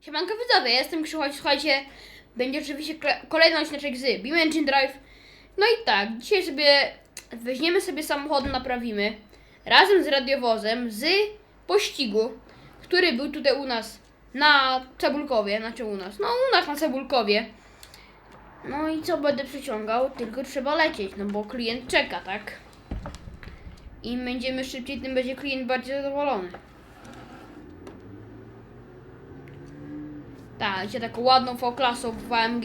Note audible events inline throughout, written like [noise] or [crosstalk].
Siemanko widzowie, ja jestem Krzychoć, słuchajcie, będzie oczywiście kolejny odcinek z Beam Engine Drive. No i tak, dzisiaj sobie weźmiemy sobie samochód, naprawimy razem z radiowozem z pościgu, który był tutaj u nas na Cebulkowie, znaczy u nas, no u nas na Cebulkowie. No i co będę przyciągał? Tylko trzeba lecieć, no bo klient czeka, tak? Im będziemy szybciej, tym będzie klient bardziej zadowolony. Tak, macie taką ładną V-klasą w AMG.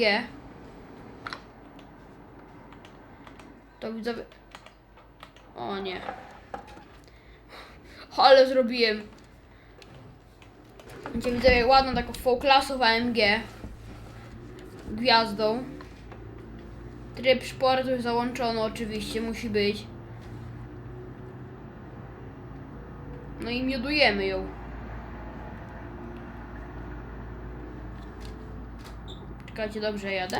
To widzowie... O nie. Ale zrobiłem. Macie widzowie ładną taką V-klasą w AMG. Gwiazdą. Tryb sportu już załączony oczywiście, musi być. No i miodujemy ją. Czekajcie, dobrze jadę?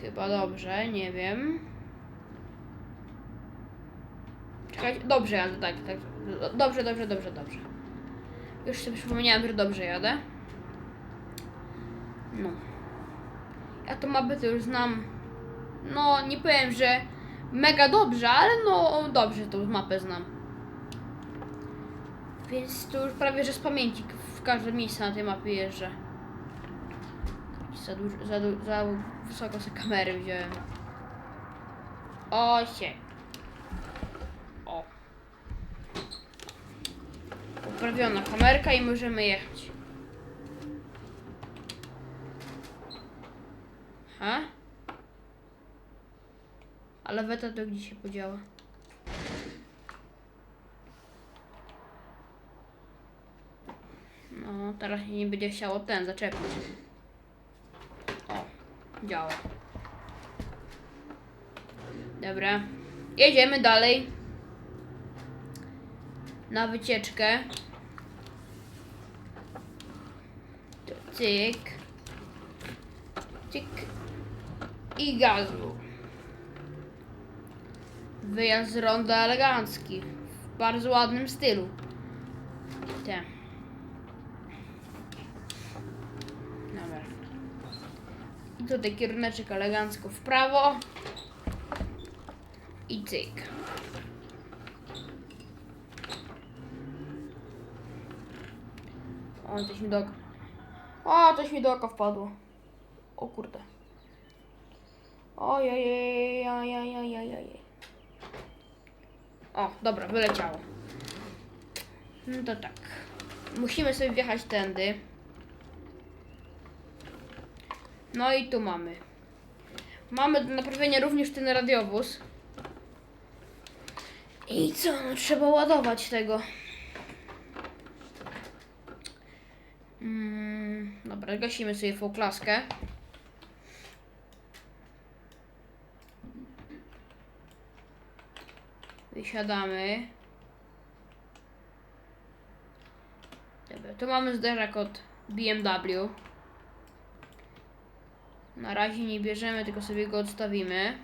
Chyba dobrze, nie wiem. Czekajcie, dobrze jadę, tak, tak. Dobrze, dobrze, dobrze, dobrze. Już sobie przypomniałem, że dobrze jadę. No. Ja to mapę to już znam. No, nie powiem, że mega dobrze, ale no dobrze tą mapę znam. Więc to już prawie, że z pamięci w każde miejsce na tej mapie jeżdżę. Za, dużo, za, za wysoko sobie kamery wziąłem. O się. O. Poprawiona kamerka i możemy jechać. Ha? Ale weta to gdzie się podziała? No, teraz się nie będzie chciało ten zaczepić. O, działa. Dobra. Jedziemy dalej. Na wycieczkę. Cyk. Cyk. I gazu. Wyjazd z ronda elegancki. W bardzo ładnym stylu. Te. Dobra. I tutaj kierunek elegancko w prawo. I cyk. O, coś mi do oka. O, coś mi do oka wpadło. O kurde. Ojej, O, dobra, wyleciało. No to tak. Musimy sobie wjechać tędy. No i tu mamy. Mamy do naprawienia również ten radiowóz. I co? No trzeba ładować tego. Mm, dobra, gasimy sobie foklaskę. Wysiadamy. Dobra, tu mamy zderzak od BMW. Na razie nie bierzemy, tylko sobie go odstawimy.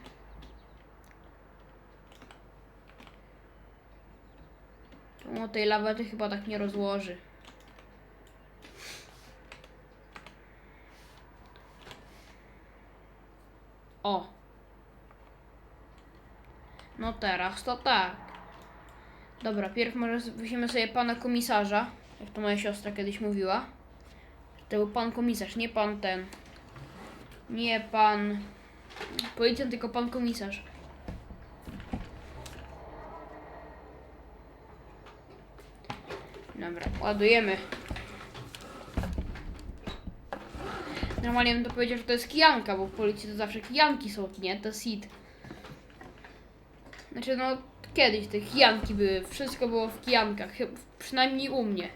O, tej lawety chyba tak nie rozłoży. O. No teraz to tak. Dobra, pierw może weźmiemy sobie pana komisarza, jak to moja siostra kiedyś mówiła. To był pan komisarz, nie pan ten. Nie pan policjant, tylko pan komisarz. Dobra, ładujemy. Normalnie bym to powiedział, że to jest kijanka, bo w policji to zawsze kijanki są, nie? To hit. Znaczy, no, kiedyś te kijanki były, wszystko było w kijankach, przynajmniej u mnie.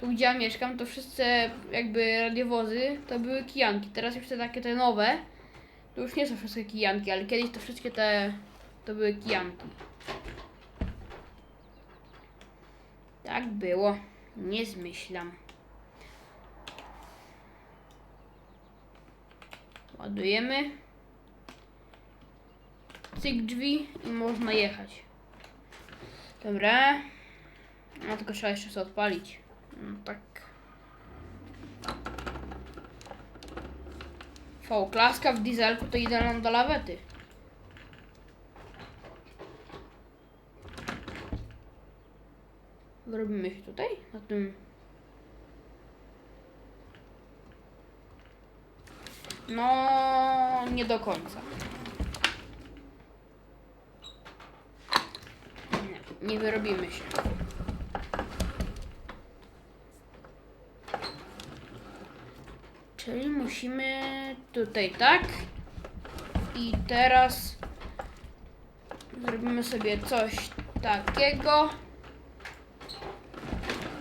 Tu, gdzie ja mieszkam, to wszyscy jakby radiowozy to były kijanki. Teraz już te takie te nowe, to już nie są wszystkie kijanki, ale kiedyś to wszystkie te, to były kijanki. Tak było. Nie zmyślam. Ładujemy. Cyk drzwi i można jechać. Dobra. No tylko trzeba jeszcze sobie odpalić. No tak. V klaska w dieselku to idealna do lawety. Robimy się tutaj? Na tym. No, nie do końca. Nie, nie wyrobimy się. Czyli musimy tutaj, tak? I teraz zrobimy sobie coś takiego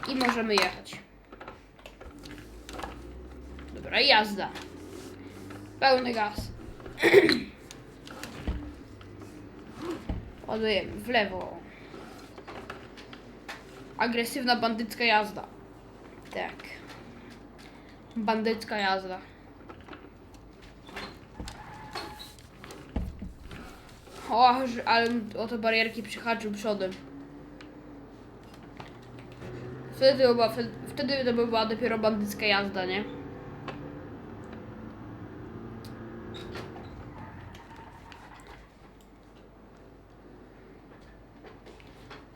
i możemy jechać. Dobra, jazda. Pełny gaz. [clears throat] Ładujemy w lewo. Agresywna bandycka jazda. Tak. Bandycka jazda. O, ale o te barierki przyhaczył przodem. Wtedy to wtedy to była dopiero bandycka jazda, nie?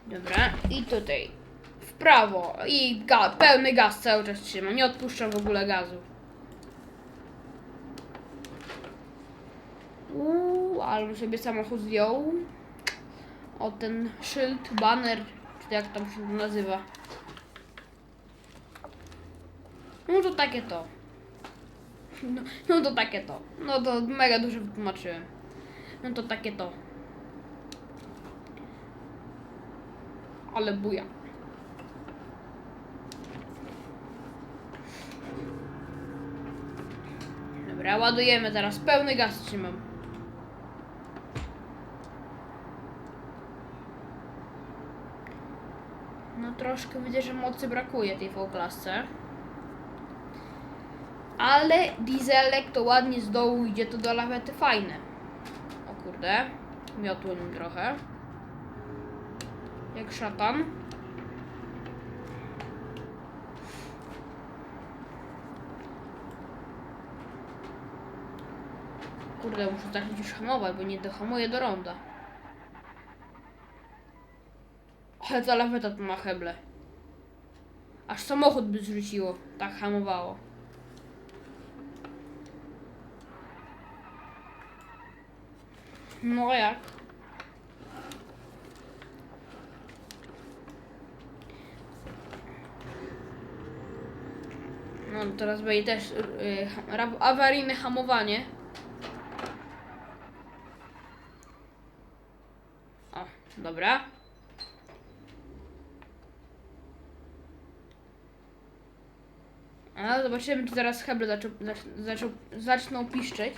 Dobra, i tutaj prawo i ga, pełny gaz cały czas trzymam, nie odpuszczam w ogóle gazu. Uuu, ale sobie samochód zdjął. O ten szyld, banner, czy jak tam się nazywa. No to takie to. No, no to takie to. No to mega dużo wytłumaczyłem. No to takie to. Ale buja. Dobra, ładujemy teraz. Pełny gaz trzymam. No troszkę widzę, że mocy brakuje tej V-klasce. Ale dieselek to ładnie z dołu idzie to do lawety fajne. O kurde. Miotło nim trochę. Jak szatan. Kurde, muszę zacząć już hamować, bo nie dohamuję do ronda. Ale laweta to ma heble. Aż samochód by zrzuciło. Tak hamowało. No jak? No teraz będzie też y, ha- awaryjne hamowanie. O, dobra. A zobaczymy, czy zaraz heble zaczą, zac- zaczą, zaczną piszczeć.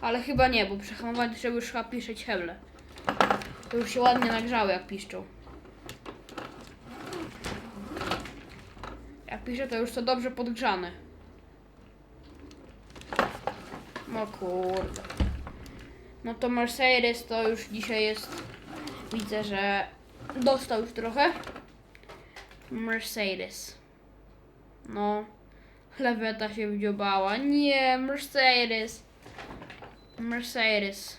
Ale chyba nie, bo przy hamowaniu trzeba już chyba piszczeć heble. To już się ładnie nagrzały, jak piszczą. Jak piszę, to już to dobrze podgrzane. No kurde. No to Mercedes to już dzisiaj jest. Widzę, że dostał już trochę. Mercedes. No. Leweta się wdziobała. Nie, Mercedes. Mercedes.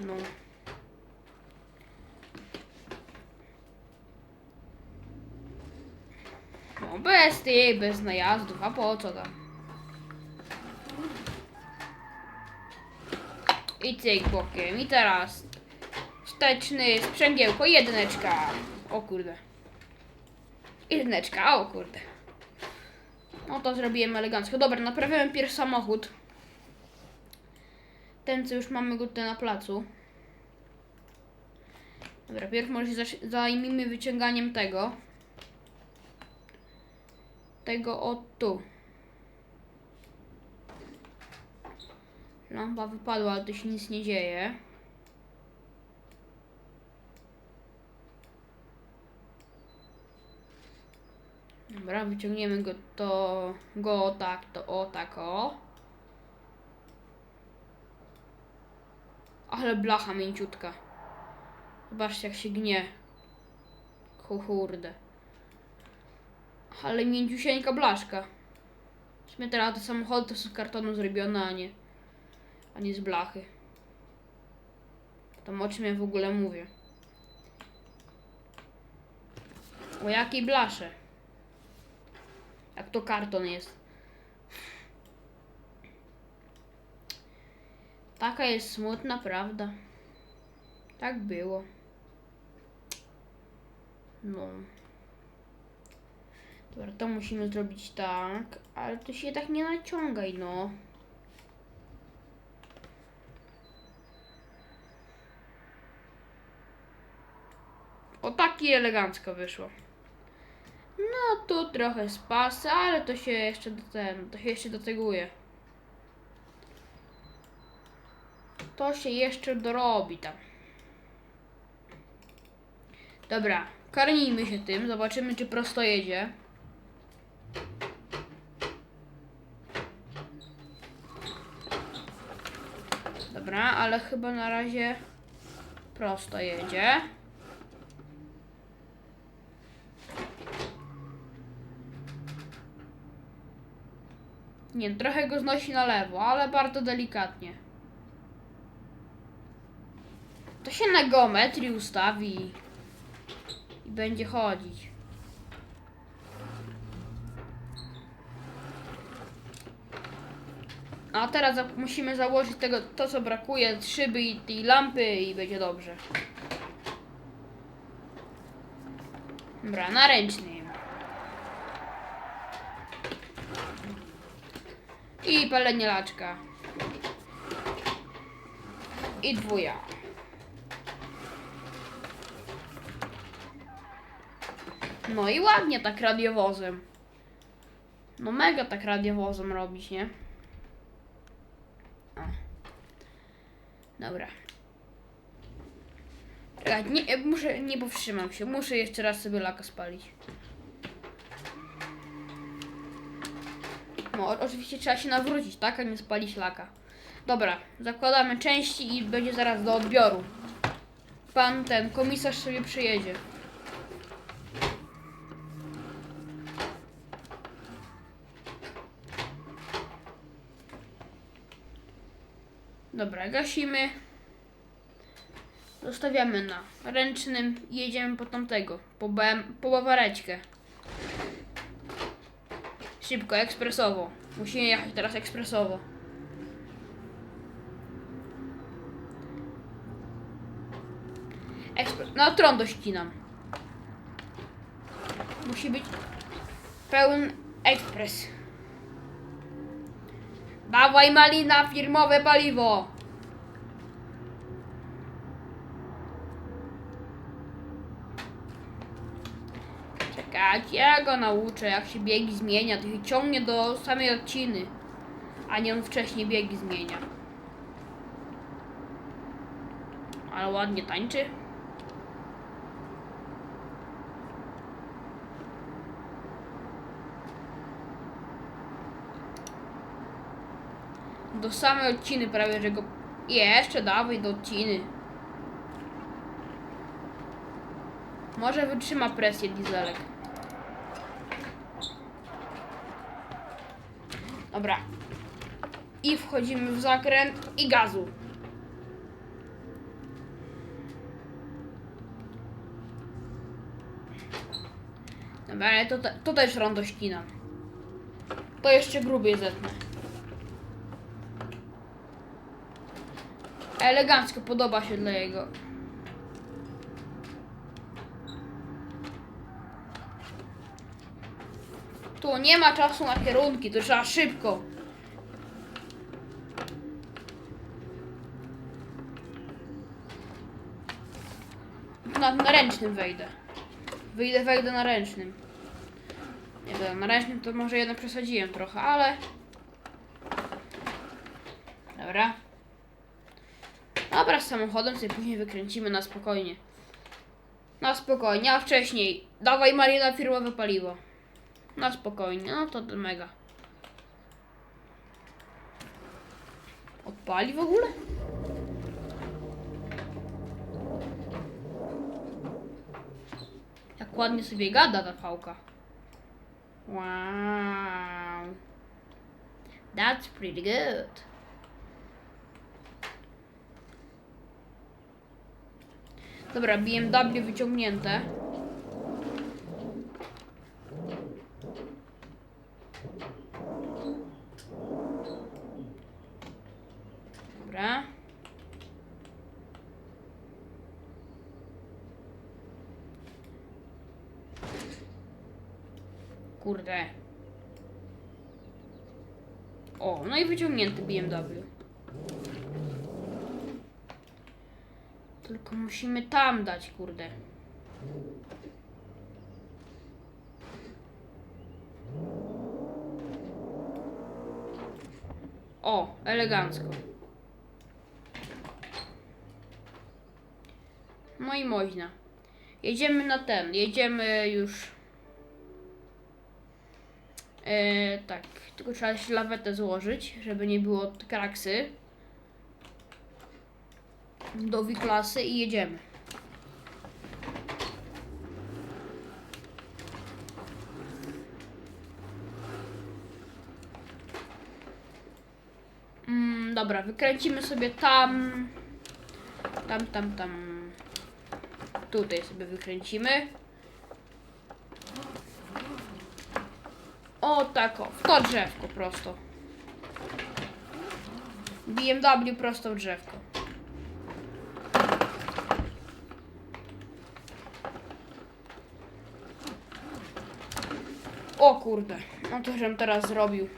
No. No bez tej, bez najazdów, a po co tam? I cyk bokiem, i teraz wsteczny sprzęgiełko, jedyneczka. O kurde. Jedyneczka, o kurde. No to zrobiłem elegancko. Dobra, naprawiłem pierwszy samochód. Ten, co już mamy go tutaj na placu. Dobra, pierw może się zajmijmy wyciąganiem tego. Tego o tu. Lampa wypadła, ale to się nic nie dzieje. Dobra, wyciągniemy go to, go tak, to o tak o. Ale blacha mięciutka. Zobaczcie, jak się gnie. Ku- Kurde. Ale mięciusieńka blaszka. W sumie teraz te samochody to są z kartonu zrobione, a nie, a nie z blachy. To o czym ja w ogóle mówię. O jakiej blasze? Jak to karton jest. Taka jest smutna prawda. Tak było. No. Dobra, to musimy zrobić tak, ale to się tak nie naciągaj, no. O taki elegancko wyszło. No tu trochę spasa, ale to się jeszcze do ten, to się jeszcze doteguje. To się jeszcze dorobi tam. Dobra, karnijmy się tym, zobaczymy czy prosto jedzie. Dobra, ale chyba na razie prosto jedzie. Nie, trochę go znosi na lewo, ale bardzo delikatnie. To się na geometrii ustawi i będzie chodzić. A teraz musimy założyć tego, to co brakuje, szyby i tej lampy i będzie dobrze. Dobra, na ręcznym. I palenie laczka. I dwuja. No i ładnie tak radiowozem. No mega tak radiowozem robić, nie? O. Dobra. Czekaj, nie, muszę, nie powstrzymam się. Muszę jeszcze raz sobie laka spalić. No, oczywiście trzeba się nawrócić, tak? A nie spalić laka. Dobra, zakładamy części i będzie zaraz do odbioru. Pan ten komisarz sobie przyjedzie. Dobra, gasimy. Zostawiamy na ręcznym i jedziemy po tamtego, po, BM, po bawareczkę. Szybko, ekspresowo. Musimy jechać teraz ekspresowo. Ekspre no, tron dościnam. Musi być pełen ekspres. Dawaj malina, firmowe paliwo. Czekajcie, ja go nauczę, jak się biegi zmienia, to się ciągnie do samej odciny, a nie on wcześniej biegi zmienia. Ale ładnie tańczy. Do samej odciny prawie, że go... Jeszcze dawaj do odciny. Może wytrzyma presję dieselek. Dobra. I wchodzimy w zakręt i gazu. Dobra, ale to, to też rondo. To jeszcze grubiej zetnę. Elegancko podoba się dla jego. Tu nie ma czasu na kierunki, to trzeba szybko. Na, na ręcznym wejdę. Wyjdę, wejdę na ręcznym. Nie wiem, na ręcznym to może jednak przesadziłem trochę, ale... Dobra. Dobra, z samochodem sobie później wykręcimy na spokojnie. Na spokojnie, a wcześniej dawaj Marina firmowe paliwo. Na spokojnie, no to mega. Odpali w ogóle? ładnie sobie gada ta fałka. Wow. That's pretty good. Dobra, BMW wyciągnięte. Dobra. Kurde. O, no i wyciągnięty BMW. Tylko musimy tam dać, kurde. O, elegancko. No i można. Jedziemy na ten, jedziemy już. E, tak, tylko trzeba się lawetę złożyć, żeby nie było kraksy. Do klasy i jedziemy. Dobra, wykręcimy sobie tam. Tam, tam, tam. Tutaj sobie wykręcimy. O tak o, w to drzewko prosto. BMW prosto w drzewko. O kurde, no to żem teraz zrobił.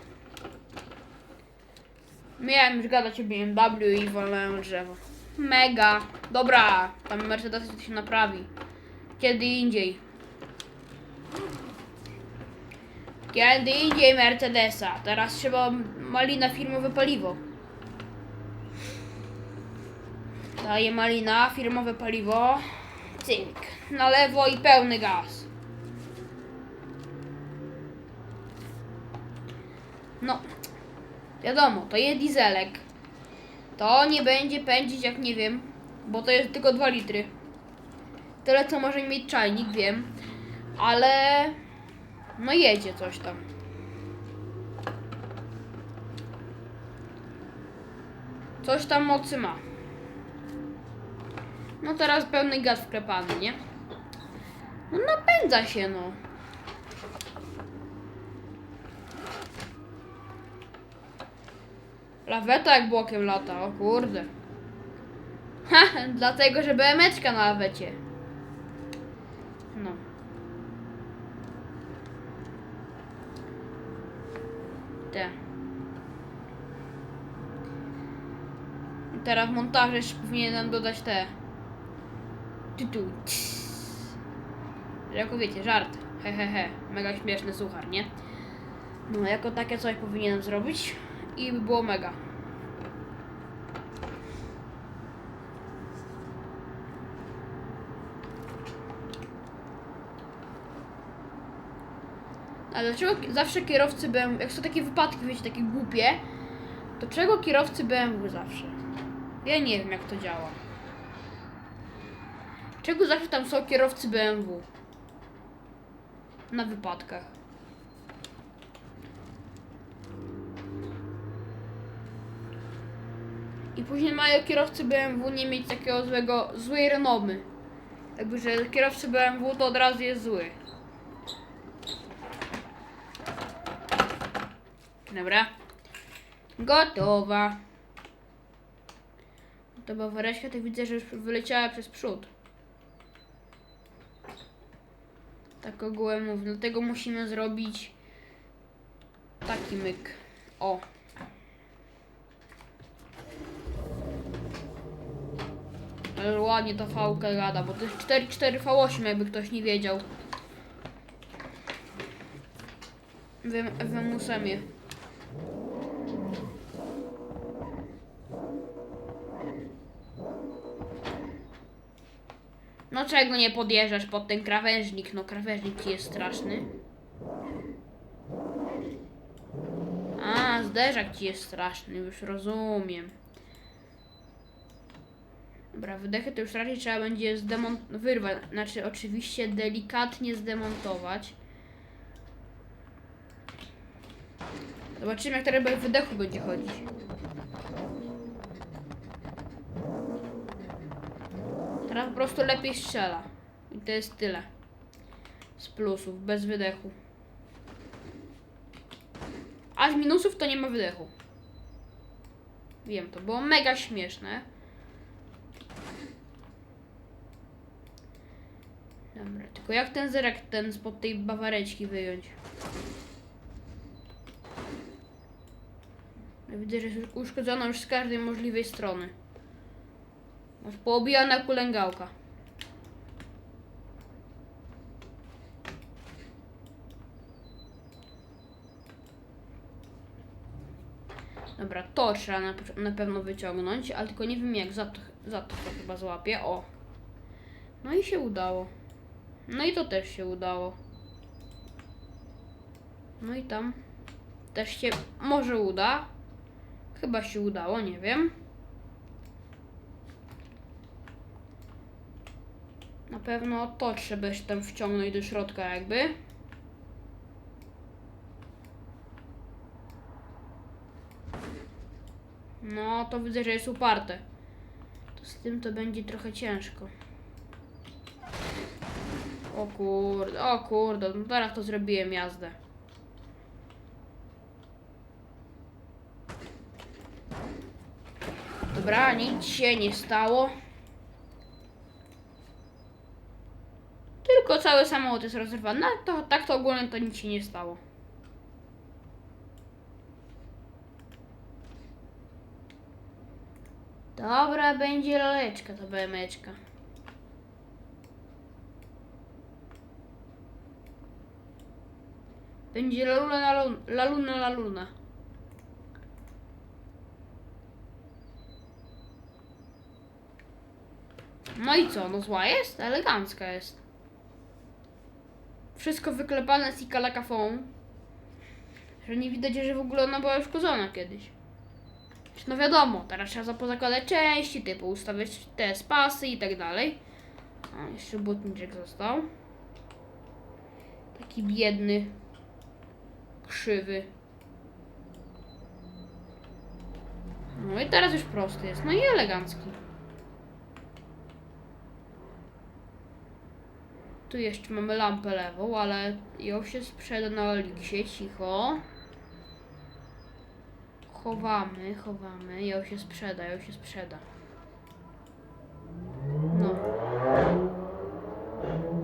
Miałem już gadać o BMW i wolałem drzewo. Mega. Dobra, tam Mercedes to się naprawi. Kiedy indziej. Kiedy indziej Mercedesa. Teraz trzeba malina firmowe paliwo. Daje malina, firmowe paliwo. Cynk. Na lewo i pełny gaz. No, wiadomo, to jest dieselek. To nie będzie pędzić jak nie wiem, bo to jest tylko 2 litry. Tyle co może mieć czajnik, wiem. Ale no jedzie coś tam. Coś tam mocy ma. No teraz pełny gaz wklepany, nie? No napędza się, no. Laweta jak bokiem lata, o kurde. [laughs] Ha, dlatego, że BMeczka na lawecie. No. Te. Teraz w jeszcze powinienem dodać te. Tytuł. Jako wiecie, żart. Hehehe. He, he. Mega śmieszny suchar, nie? No, jako takie coś powinienem zrobić i by było mega. Ale dlaczego zawsze kierowcy BMW, jak są takie wypadki, wiecie, takie głupie, to czego kierowcy BMW zawsze? Ja nie wiem, jak to działa. Czego zawsze tam są kierowcy BMW? Na wypadkach. I później mają kierowcy BMW nie mieć takiego złego, złej renomy. Jakby, że kierowcy BMW to od razu jest zły. Dobra. Gotowa. To była wareśka, to widzę, że już wyleciała przez przód. Tak ogółem mówię, dlatego musimy zrobić taki myk. O. Ale ładnie ta fałka gada, bo to jest 4-4V8, jakby ktoś nie wiedział. W, w musemie. No czego nie podjeżdżasz pod ten krawężnik? No krawężnik jest straszny. A, zderzak ci jest straszny, już rozumiem. Dobra, wydechy to już raczej trzeba będzie zdemontować, wyrwać, znaczy oczywiście delikatnie zdemontować. Zobaczymy jak teraz bez wydechu będzie chodzić. Teraz po prostu lepiej strzela. I to jest tyle. Z plusów, bez wydechu. A z minusów to nie ma wydechu. Wiem, to było mega śmieszne. Dobra, tylko jak ten zerek ten spod tej bawareczki wyjąć? Widzę, że jest uszkodzona już z każdej możliwej strony. Masz poobijana kulęgałka. Dobra, to trzeba na, na pewno wyciągnąć, ale tylko nie wiem jak, za to, za to chyba złapię. O. No i się udało. No i to też się udało. No i tam też się może uda. Chyba się udało, nie wiem. Na pewno to trzeba jeszcze tam wciągnąć do środka jakby. No, to widzę, że jest uparte. To z tym to będzie trochę ciężko. O kurde, o kurde, no teraz to zrobiłem jazdę. Dobra, nic się nie stało. Tylko cały samochód jest rozrywany. No, to, tak to ogólnie to nic się nie stało. Dobra, będzie laleczka to BMeczka. Będzie laluna, laluna, laluna, laluna. No i co, no zła jest? Elegancka jest. Wszystko wyklepane z ikalakafą. Że nie widać, że w ogóle ona była uszkodzona kiedyś. No wiadomo, teraz trzeba pozakładać części, typu ustawiać te spasy i tak dalej. A, jeszcze butniczek został. Taki biedny. Krzywy. No i teraz już prosty jest. No i elegancki. Tu jeszcze mamy lampę lewą, ale ją się sprzeda na Oliksie, cicho. Chowamy, chowamy, ją się sprzeda, ją się sprzeda. No.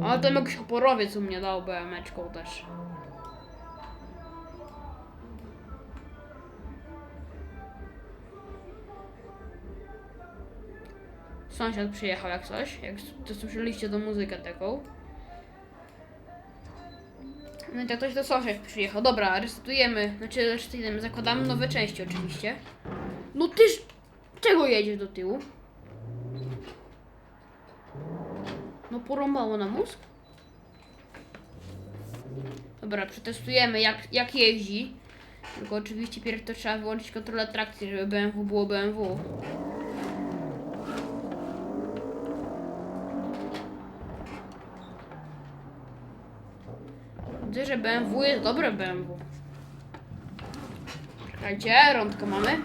Ale tam jakiś oporowiec u mnie dał BM-eczką też. Sąsiad przyjechał jak coś, jak to słyszeliście do muzykę taką. No i tak ktoś to sąsiad przyjechał. Dobra, resetujemy, znaczy resetujemy, zakładamy nowe części oczywiście. No tyż, czego jedziesz do tyłu? No porąbało na mózg? Dobra, przetestujemy jak, jak jeździ. Tylko oczywiście pierw to trzeba wyłączyć kontrolę trakcji, żeby BMW było BMW. Widzę, że BMW jest dobre BMW. Czekajcie, rądkę mamy.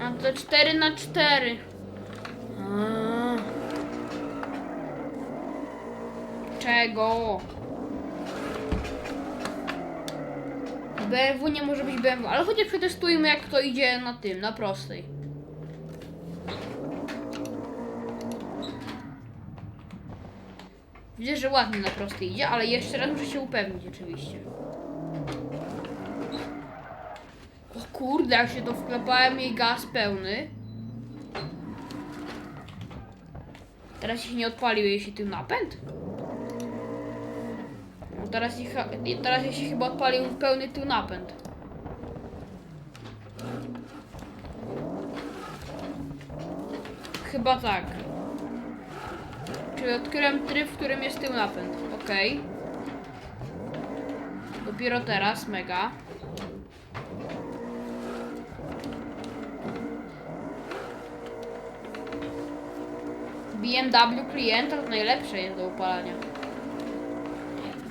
A to 4 na 4 A. Czego? BMW nie może być BMW, ale chociaż przetestujmy jak to idzie na tym, na prostej. Widzę, że ładnie na prosty idzie, ale jeszcze raz muszę się upewnić oczywiście. O kurde, jak się to wklepałem jej gaz pełny. Teraz się nie odpalił jej się tym napęd? No teraz, ich, teraz się chyba odpalił pełny tył napęd. Chyba tak. Czyli odkryłem tryb, w którym jest tył napęd. Okej. Dopiero teraz, mega. BMW klienta to najlepsze jest do upalania.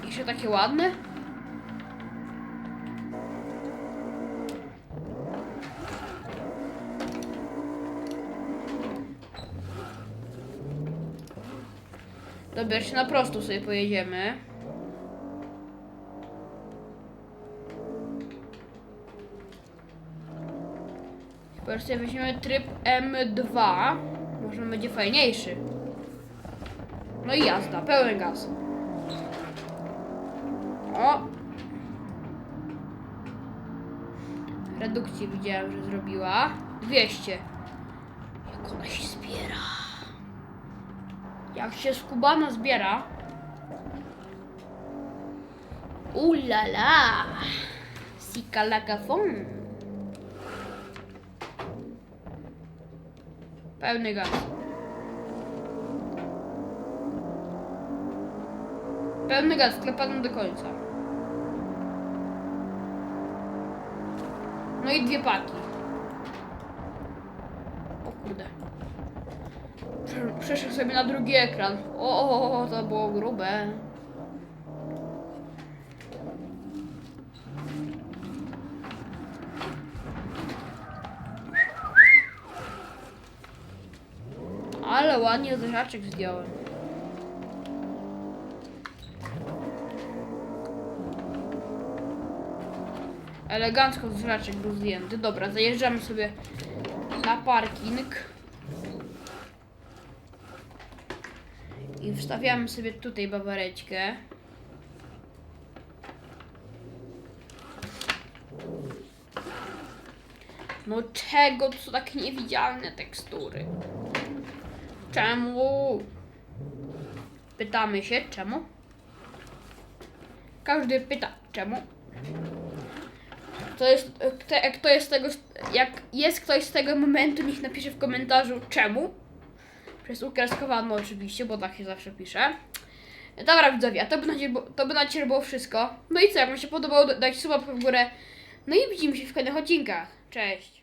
Jeszcze takie ładne. Dobra, na prosto sobie pojedziemy. Chyba sobie weźmiemy tryb M2. Może będzie fajniejszy. No i jazda, pełen gaz. O! Redukcję widziałem, że zrobiła. 200. Jak ona się zbiera. Jak się skubana zbiera. Ulala! Sikalakafon. Pełny gaz. Pełny gaz, sklepany do końca. No i dwie paki. O kurde. Prze- Przeszedł sobie na drugi ekran. O, to było grube. Ale ładnie zraczek zdjąłem. Elegancko zraczek był zdjęty. Dobra, zajeżdżamy sobie na parking. I wstawiamy sobie tutaj bawareczkę. No czego to takie niewidzialne tekstury? Czemu? Pytamy się, czemu? Każdy pyta, czemu? To jest, kto, jest tego, jak jest ktoś z tego momentu, niech napisze w komentarzu czemu. Przez ukreskowaną oczywiście, bo tak się zawsze pisze. Dobra widzowie, a to by na dzisiaj, to by na było wszystko. No i co, jak wam się podobało, dajcie suba w górę. No i widzimy się w kolejnych odcinkach. Cześć!